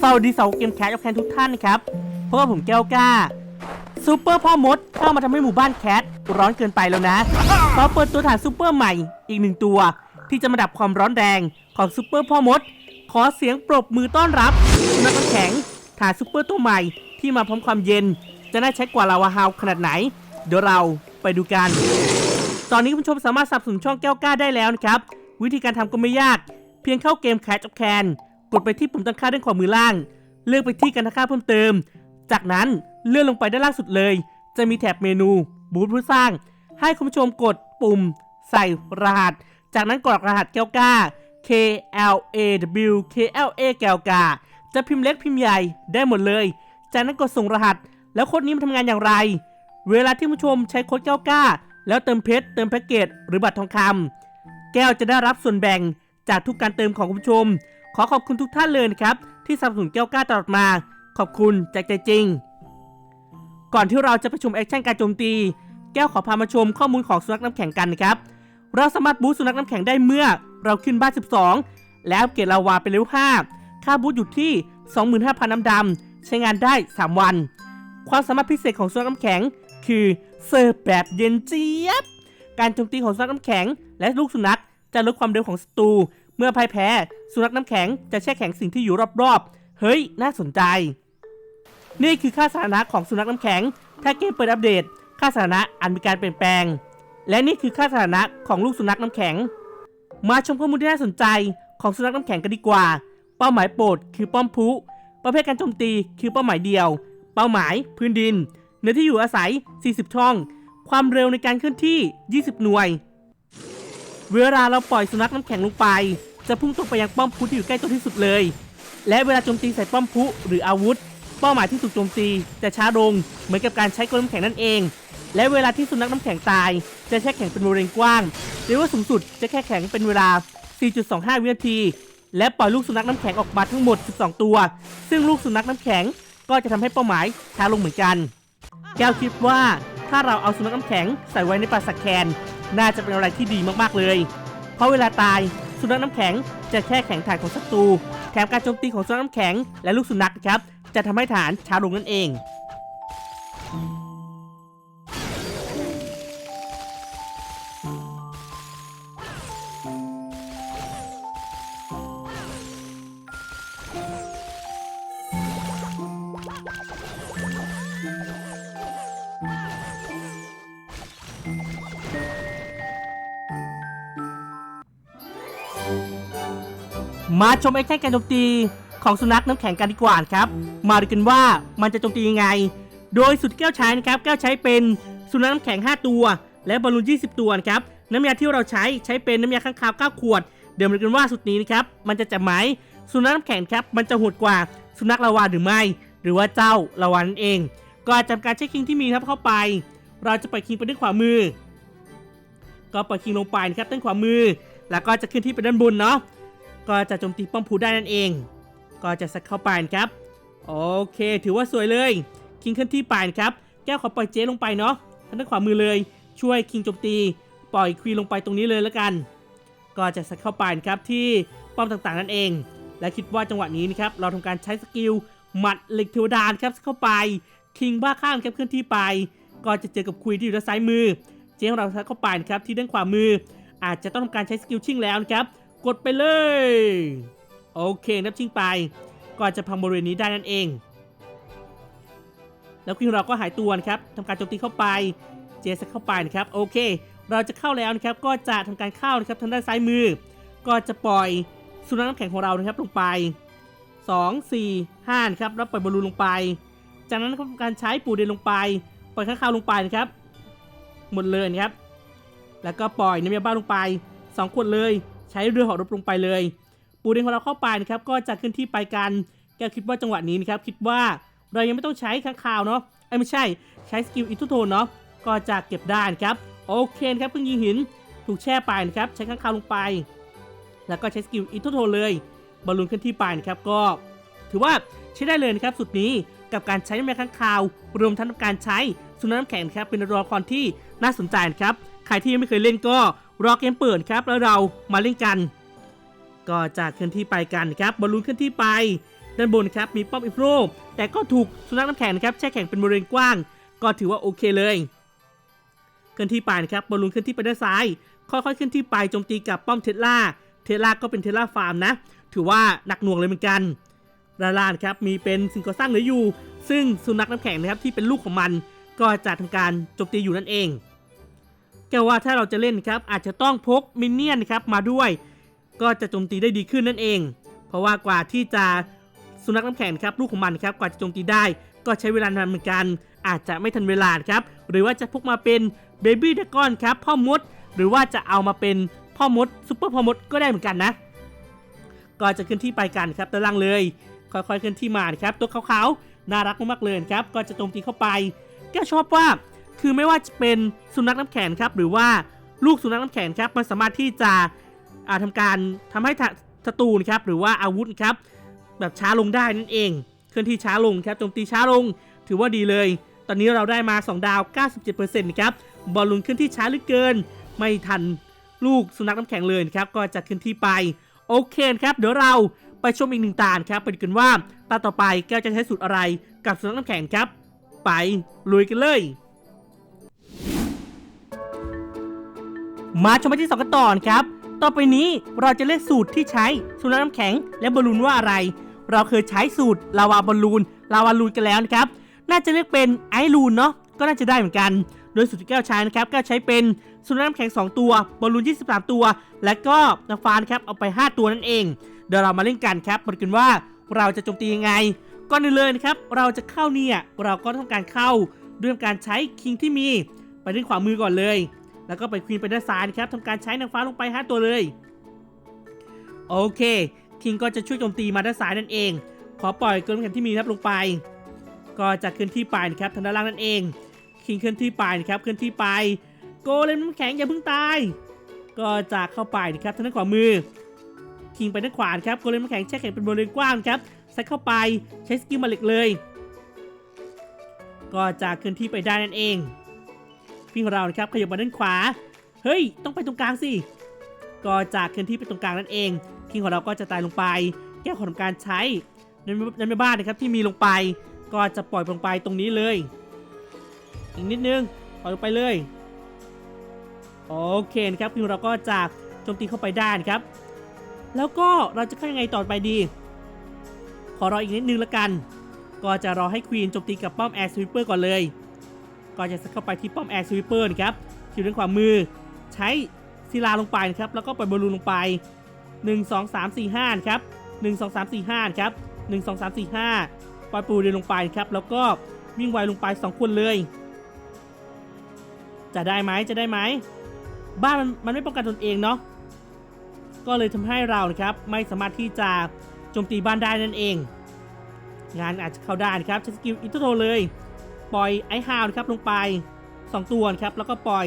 สวัสดีสาวเกมแคสกับแคนทุกท่านนะครับเพราะว่าผมแก้วกล้าซูเปอร์พ่อมดเข้ามาทำให้หมู่บ้านแคทร้อนเกินไปแล้วนะเขอเปิดตัวฐานซูเปอร์ใหม่อีกหนึ่งตัว ที่จะมาดับความร้อนแรงของซูเปอร์พ่อมด ขอเสียงปรบมือต้อนรับนักแข็งฐานซูเปอร์ตัวใหม่ที่มาพร้อมความเย็น จะน่าใช้กว่าลาวาฮาวขนาดไหน เดี๋ยวเราไปดูกัน ตอนนี้คุณผู้ชมสามารถสับสนช่องแก้วกล้าได้แล้วนะครับ วิธีการทำก็ไม่ยาก เพียงเข้าเกม Catch of Can ก กดไปที่ปุ่มตั้งค่าด้านขวามือล่าง เลือกไปที่การตั้งค่าเพิ่มเติม จากนั้นเลื่อนลงไปด้านล่างสุดเลย จะมีแถบเมนูบูธผู้สร้าง ให้คุณผู้ชมกดปุ่ม ใส่รหัส จากนั้นกรอกรหัสแก้วก้า K L A W K L A แก้วกา จะพิมพ์เล็กพิมพ์ใหญ่ได้หมดเลย จากนั้นกดส่งรหัส แล้วโค้ดนี้มันทำงานอย่างไร เวลาที่ผู้ชมใช้โค้ดแก้วก้าแล้วเติมเพชรเติมแพ็กเกจหรือบัตรทองคำแก้วจะได้รับส่วนแบ่งจากทุกการเติมของคุณผู้ชม ขอขอบคุณทุกท่านเลยนะครับ ที่สนับสนุนแก้วกล้าตลอดมา ขอบคุณจากใจจริง ก่อนที่เราจะไปชมแอคชั่นการโจมตี แก้วขอพามาชมข้อมูลของสุนัขน้ำแข็งกันนะครับ เราสามารถบูสต์สุนัขน้ำแข็งได้เมื่อ เราขึ้นบ้าน 12 แล้วเกรดลาวาไปเลเวล5ค่าบูสต์อยู่ที่ 25,000 น้ำดำใช้งานได้ 3 วัน ความสามารถพิเศษของสุนัขน้ำแข็ง คือเสิร์ฟแบบเย็นเจี๊ยบ การโจมตีของสุนัขน้ำแข็ง และลูกสุนัขจะลดความเร็วของศัตรู เมื่อพ่ายแพ้ สุนัขน้ำแข็งจะแช่แข็งสิ่งที่อยู่รอบๆ เฮ้ย น่าสนใจ นี่คือค่าสถานะของสุนัขน้ำแข็ง ถ้าเกมเปิดอัปเดต ค่าสถานะอาจมีการเปลี่ยนแปลง และนี่คือค่าสถานะของลูกสุนัขน้ำแข็ง มาชมข้อมูลที่น่าสนใจของสุนัขน้ำแข็งกันดีกว่า เป้าหมายโปรดคือป้อมพุ ประเภทการโจมตีคือเป้าหมายเดียว เป้าหมายพื้นดิน เนื้อที่อยู่อาศัย 40 ช่อง ความเร็วในการเคลื่อนที่ 20 หน่วย เวลาเราปล่อยสุนัขน้ำแข็งลงไป จะพุ่งตรงไปยังป้อมพุที่อยู่ใกล้ตัวที่สุดเลย และเวลาโจมตีใส่ป้อมพุหรืออาวุธ เป้าหมายที่ถูกโจมตีจะช้าลงเหมือนกับการใช้กลน้ำแข็งนั่นเอง และเวลาที่สุนัขน้ำแข็งตาย จะแช่แข็งเป็นบริเวณกว้างหรือว่าสูงสุดจะแค่แข็งเป็นเวลา 4.25 วินาที และปล่อยลูกสุนัขน้ำแข็งออกมาทั้งหมด 12 ตัว ซึ่งลูกสุนัขน้ำแข็งก็จะทำให้เป้าหมายช้าลงเหมือนกัน แก้วคิดว่าถ้าเราเอาสุนัขน้ำแข็งใส่ไว้ในปลาสักแคน น่าจะเป็นอะไรที่ดีมากๆเลย เพราะเวลาตายสุนัขน้ำแข็งจะแค่แข็งฐานของศัตรู แถมการโจมตีของสุนัขน้ำแข็งและลูกสุนัขครับจะทำให้ฐานช้าลงนั่นเอง มาชมแอคชั่นการโจมตีของสุนัขน้ำแข็งกันดีกว่าครับ มาดูกันว่ามันจะโจมตียังไง โดยสุดแก้วใช้นะครับ แก้วใช้เป็นสุนัขน้ำแข็ง 5 ตัว และบอลลูน 20 ตัวครับ น้ำยาที่เราใช้ใช้เป็นน้ำยาข้างคาว 9 ขวด เดี๋ยวมาดูกันว่าสุดนี้นะครับมันจะจับไหมสุนัขน้ำแข็งครับมันจะโหดกว่าสุนัขลาวาหรือไม่ หรือว่าเจ้าลาวานั่นเอง ก็จำการใช้คิงที่มีครับเข้าไป เราจะปล่อยคิงไปด้านขวามือ ก็ปล่อยคิงลงไปนะครับด้านขวามือ แล้วก็จะขึ้นที่ไปด้านบนเนาะ ก็จะโจมตีป้อมพูได้นั่นเอง ก็จะสักเข้าไปนครับ โอเค ถือว่าสวยเลย คิงเคลื่อนที่ไปนครับ แก้วขอปล่อยเจลงไปเนาะทางด้านขวามือเลย ช่วยคิงโจมตี ปล่อยควีลงไปตรงนี้เลยแล้วกัน ก็จะสักเข้าไปนครับที่ป้อมต่างๆนั่นเอง และคิดว่าจังหวะนี้นะครับ เราทำการใช้สกิลหมัดเหล็กเทวดานครับสักเข้าไป คิงบ้าข้างครับเคลื่อนที่ไป ก็จะเจอกับควีนที่อยู่ด้านซ้ายมือ เจของเราสักเข้าไปนะครับที่ด้านขวามือ อาจจะต้องทำการใช้สกิลชิ่งแล้วนะครับ กดไปเลย โอเคนับชิงไปก็จะพังบริเวณนี้ได้นั่นเอง แล้วคิงเราก็หายตัวนะครับทำการโจมตีเข้าไป เจสเข้าไปนะครับ โอเค เราจะเข้าแล้วนะครับ ก็จะทำการเข้านะครับทางด้านซ้ายมือ ก็จะปล่อยสุนัขน้ำแข็งของเรานะครับลงไป 2 4 5นะครับแล้วปล่อยบอลลูนลงไป จากนั้นก็ทำการใช้ปูเดนลงไป ปล่อยข้างคาวลงไปนะครับ หมดเลยนะครับ แล้วก็ปล่อยน้ำยาบ้าลงไป 2 ขวดเลย ใช้เรือเหอรบลงไปเลย ปูเดนของเราเข้าไปนะครับก็จะขึ้นที่ไปกันแกคิดว่าจังหวะนี้นะครับคิดว่าเรายังไม่ต้องใช้ข้างคาวเนาะไอ้ไม่ใช่ใช้สกิลอิทุโทนเนาะก็จะเก็บได้นะครับโอเคครับเพิ่งยิงหินถูกแช่ไปนะครับใช้ข้างคาวลงไป แล้วก็ใช้สกิลอิทุโทนเลยบอลลูนขึ้นที่ไปนะครับก็ ถือว่าใช้ได้เลยนะครับสุดนี้กับการใช้น้ำยาข้างคาว รวมทั้งการใช้สุนัขน้ำแข็งครับเป็นตัวละครที่น่าสนใจนะครับใครที่ยังไม่เคยเล่นก็ รอเกมเปิดครับแล้วเรามาเล่นกัน ก็จะเคลื่อนที่ไปกันครับบอลลูนเคลื่อนที่ไป ด้านบนครับมีป้อมอิฟโรแต่ก็ถูกสุนัขน้ำแข็งนะครับแช่แข็งเป็นบริเวณกว้าง ก็ถือว่าโอเคเลย เคลื่อนที่ไปนะครับบอลลูนเคลื่อนที่ไปด้านซ้าย ค่อยๆเคลื่อนที่ไปโจมตีกับป้อมเทสลาเทสลาก็เป็นเทสลาฟาร์มนะ ถือว่าหนักหน่วงเลยเหมือนกันด้านล่างนะครับมีเป็นสิ่งก่อสร้างเหลืออยู่ ซึ่งสุนัขน้ำแข็งนะครับที่เป็นลูกของมัน ก็จะทำการโจมตีอยู่นั่นเอง แกว่าถ้าเราจะเล่นครับอาจจะต้องพกมินเนี่ยนครับมาด้วย ก็จะโจมตีได้ดีขึ้นนั่นเอง เพราะว่ากว่าที่จะสุนัขน้ำแข็งครับลูกของมันครับกว่าจะโจมตีได้ ก็ใช้เวลานานเหมือนกัน อาจจะไม่ทันเวลาครับหรือว่าจะพกมาเป็นเบบี้ดากอนครับพ่อมด หรือว่าจะเอามาเป็นพ่อมดซุปเปอร์พ่อมดก็ได้เหมือนกันนะก็จะขึ้นที่ไปกันครับด้านล่างเลย ค่อยๆเคลื่อนที่มาครับตัวขาวๆน่ารักมากๆเลยครับ ก็จะโจมตีเข้าไปแกชอบว่า คือไม่ว่าจะเป็นสุนัขน้ำแข็งครับ หรือว่าลูกสุนัขน้ำแข็งครับ มันสามารถที่จะอาทำการทำให้ศัตรูนครับ หรือว่าอาวุธครับ แบบช้าลงได้นั่นเอง เคลื่อนที่ช้าลงครับ โจมตีช้าลง ถือว่าดีเลย ตอนนี้เราได้มา 2 ดาว 97%นะครับ บอลลูนเคลื่อนที่ช้าเหลือเกิน ไม่ทันลูกสุนัขน้ำแข็งเลยครับ ก็จะเคลื่อนที่ไป โอเคครับ เดี๋ยวเราไปชมอีกหนึ่งตาครับ ไปดูกันว่าตาต่อไปแก้วจะใช้สูตรอะไรกับสุนัขน้ำแข็งครับ ไปลุยกันเลย มาชมไปที่สองกันต่อครับ ต่อไปนี้เราจะเลือกสูตรที่ใช้สุนัขน้ำแข็ง และบอลลูนว่าอะไร เราเคยใช้สูตรลาวาบอลลูนลาวาลูนกันแล้วนะครับ น่าจะเลือกเป็นไอลูนเนาะ ก็น่าจะได้เหมือนกัน โดยสูตรที่แก้วใช้นะครับแก้วใช้เป็นสุนัขน้ำแข็ง 2 ตัว บอลลูน 23 ตัว และก็นางฟ้านครับเอาไป 5 ตัวนั่นเอง เดี๋ยวเรามาเล่นกันครับมาดูกันว่าเราจะโจมตียังไง ก่อนอื่นเลยนะครับ เราจะเข้าเนี่ย เราก็ต้องการเข้าด้วยการใช้คิงที่มี ไปด้านขวามือก่อนเลย แล้วก็ไปควีนไปด้านซ้ายนะครับทำการใช้นางฟ้าลงไป5ตัวเลย โอเคคิงก็จะช่วยโจมตีมาด้านซ้ายนั่นเอง ขอปล่อยเกินแข่งที่มีนะครับลงไป ก็จะเคลื่อนที่ไปนะครับทางด้านล่างนั่นเอง คิงเคลื่อนที่ไปนะครับเคลื่อนที่ไป โกเลมน้ำแข็งอย่าเพิ่งตาย ก็จะเข้าไปนะครับทางด้านขวามือ คิงไปด้านขวานครับโกเลมน้ำแข็งแช่แข็งเป็นบริเวณกว้างครับใส่เข้าไปใช้สกิลมาเหล็กเลย ก็จะเคลื่อนที่ไปได้นั่นเอง พี่ของเรานะครับขยับมาด้านขวา เฮ้ย ต้องไปตรงกลางสิ ก็จะเคลื่อนที่ไปตรงกลางนั่นเองคิงของเราก็จะตายลงไป แก้วขอทำการใช้ในในแม่บ้านนะครับที่มีลงไป ก็จะปล่อยลงไปตรงนี้เลย อีกนิดนึงปล่อยลงไปเลยโอเคนะครับคิงของเราก็จะโจมตีเข้าไปได้นะครับ แล้วก็เราจะเข้ายังไงต่อไปดี ขอรออีกนิดนึงละกัน ก็จะรอให้ควีนโจมตีกับป้อมแอร์สวิปเปอร์ก่อนเลย ก็จะเข้าไปที่ป้อมแอร์สวิปเปอร์นะครับที่ด้านขวามือ ใช้ศิลาลงไปนะครับ แล้วก็ปล่อยบอลลูนลงไป 1 2 3 4 5ครับ1 2 3 4 5ครับ1 2 3 4 5ปล่อยปูเดินลงไปนะครับ แล้วก็วิ่งไวลงไป 2 คนเลย จะได้ไหมจะได้ไหม บ้านมันมันไม่ป้องกันตนเองเนาะ ก็เลยทำให้เรานะครับไม่สามารถที่จะโจมตีบ้านได้นั่นเอง งานอาจจะเข้าได้นะครับใช้สกิลอินเตอร์โทเลย ปล่อยไอฮาวนะครับลงไป 2 ตัวครับแล้วก็ปล่อย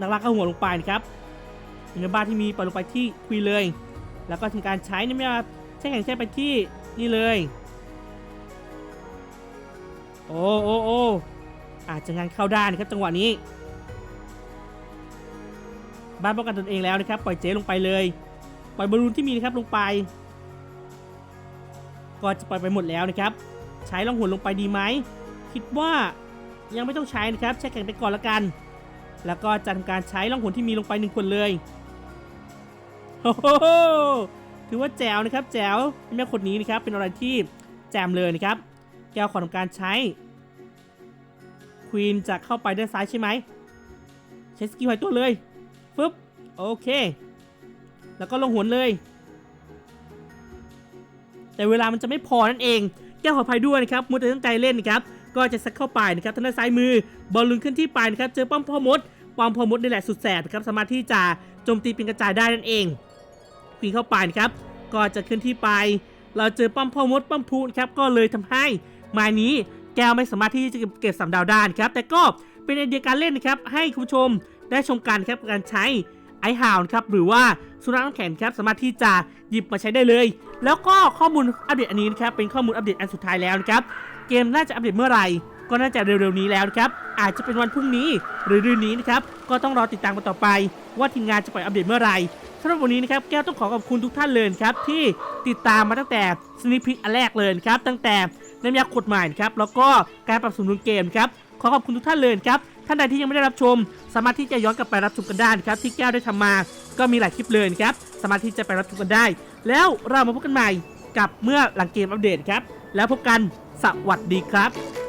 นักล่าข้าหัวลงไปนะครับในบ้านที่มีปล่อยลงไปที่ควีเลย แล้วก็ทำการใช้นี่ไม่ว่าใช้แข่งใช้ไปที่นี่เลย โอ้โอ้โอ้อาจจะงานเข้าได้นะครับจังหวะนี้ บ้านป้องกันตนเองแล้วนะครับ ปล่อยเจลงไปเลย ปล่อยบอลลูนที่มีนะครับลงไป ก็จะปล่อยไปหมดแล้วนะครับ ใช้ล่องหนลงไปดีไหม คิดว่ายังไม่ต้องใช้นะครับ ใช้แข่งไปก่อนละกัน แล้วก็จะทำการใช้ล่องหนที่มีลงไปหนึ่งคนเลยโอ้โหถือว่าแจ๋วนะครับ แจ๋วแม่คนนี้นะครับ เป็นอะไรที่แจมเลยนะครับ แก้วขอทำการใช้ควีนจะเข้าไปด้านซ้ายใช่ไหมใช้สกิลหายตัวเลยฟึบโอเค แล้วก็ลงหนเลย แต่เวลามันจะไม่พอนั่นเอง แก้วขออภัยด้วยนะครับมุดแต่ตั้งใจเล่นนะครับก็จะซัดเข้าไปนะครับทางด้านซ้ายมือบอลลูนขึ้นที่ไปนะครับเจอป้อมพ่อมดป้อมพ่อมดนี่แหละสุดแสบนะครับสามารถที่จะโจมตีเป็นกระจายได้นั่นเองควีนเข้าไปนะครับก็จะขึ้นที่ไป เราเจอป้อมพ่อมดป้อมพูนครับก็เลยทำให้ไมานี้แก้วไม่สามารถที่จะเก็บสามดาวได้นะครับแต่ก็เป็นไอเดียการเล่นนะครับให้คุณผู้ชมได้ชมกันครับการใช้ ไอฮาวนะครับหรือว่าสุนัขน้ำแข็งครับสามารถที่จะหยิบมาใช้ได้เลย แล้วก็ข้อมูลอัปเดตอันนี้นะครับเป็นข้อมูลอัปเดตอันสุดท้ายแล้วนะครับเกมน่าจะอัปเดตเมื่อไหร่ก็น่าจะเร็วๆนี้แล้วนะครับอาจจะเป็นวันพรุ่งนี้หรือเดือนนี้นะครับก็ต้องรอติดตามกันต่อไป ว่าทีมงานจะปล่อยอัปเดตเมื่อไหร่สำหรับวันนี้นะครับแก้วต้องขอขอบคุณทุกท่านเลยครับที่ติดตามมาตั้งแต่สนิพิกอันแรกเลยครับตั้งแต่น้ำยาขดใหม่นะครับแล้วก็การปรับสมดุลเกมครับขอขอบคุณทุกท่านเลยครับ ท่านใดที่ยังไม่ได้รับชม สามารถที่จะย้อนกลับไปรับชมกันได้ครับที่แก้วได้ทำมา ก็มีหลายคลิปเลยครับ สามารถที่จะไปรับชมกันได้ แล้วเรามาพบกันใหม่กับเมื่อหลังเกมอัปเดตครับ แล้วพบกันสวัสดีครับ